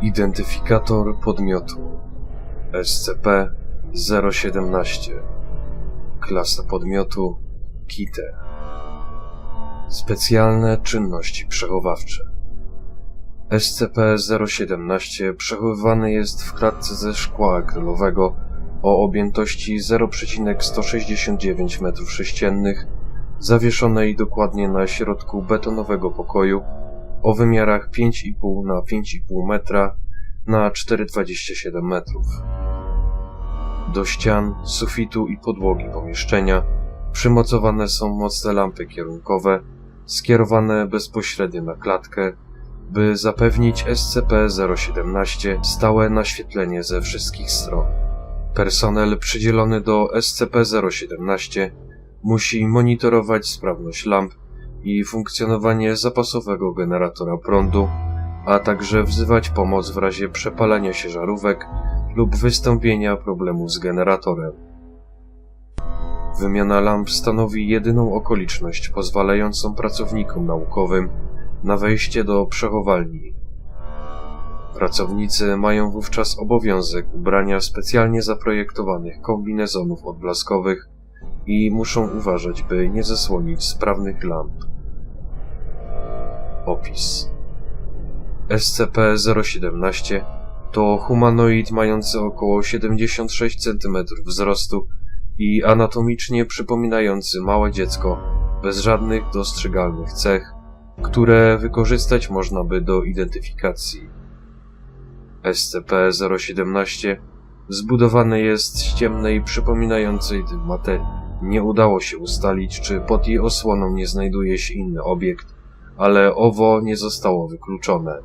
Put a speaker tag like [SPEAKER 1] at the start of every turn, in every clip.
[SPEAKER 1] Identyfikator podmiotu. SCP-017 Klasa podmiotu KITE. Specjalne czynności przechowawcze. SCP-017 przechowywany jest w klatce ze szkła akrylowego o objętości 0,169 m3, zawieszonej dokładnie na środku betonowego pokoju o wymiarach 5,5 na 5,5 metra na 4,27 metrów. Do ścian, sufitu i podłogi pomieszczenia przymocowane są mocne lampy kierunkowe skierowane bezpośrednio na klatkę, by zapewnić SCP-017 stałe naświetlenie ze wszystkich stron. Personel przydzielony do SCP-017 musi monitorować sprawność lamp i funkcjonowanie zapasowego generatora prądu, a także wzywać pomoc w razie przepalenia się żarówek lub wystąpienia problemu z generatorem. Wymiana lamp stanowi jedyną okoliczność pozwalającą pracownikom naukowym na wejście do przechowalni. Pracownicy mają wówczas obowiązek ubrania specjalnie zaprojektowanych kombinezonów odblaskowych i muszą uważać, by nie zasłonić sprawnych lamp. Opis SCP-017 to humanoid mający około 76 cm wzrostu i anatomicznie przypominający małe dziecko bez żadnych dostrzegalnych cech, które wykorzystać można by do identyfikacji. SCP-017 zbudowany jest z ciemnej, przypominającej dym materii. Nie udało się ustalić, czy pod jej osłoną nie znajduje się inny obiekt, ale owo nie zostało wykluczone.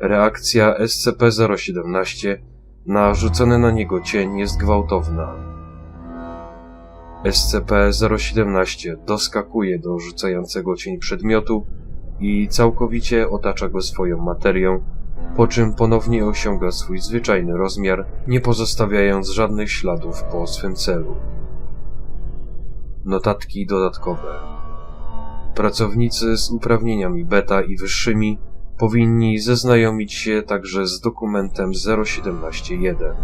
[SPEAKER 1] Reakcja SCP-017 na rzucony na niego cień jest gwałtowna. SCP-017 doskakuje do rzucającego cień przedmiotu i całkowicie otacza go swoją materią, po czym ponownie osiąga swój zwyczajny rozmiar, nie pozostawiając żadnych śladów po swym celu. Notatki dodatkowe. Pracownicy z uprawnieniami beta i wyższymi powinni zaznajomić się także z dokumentem 017.1.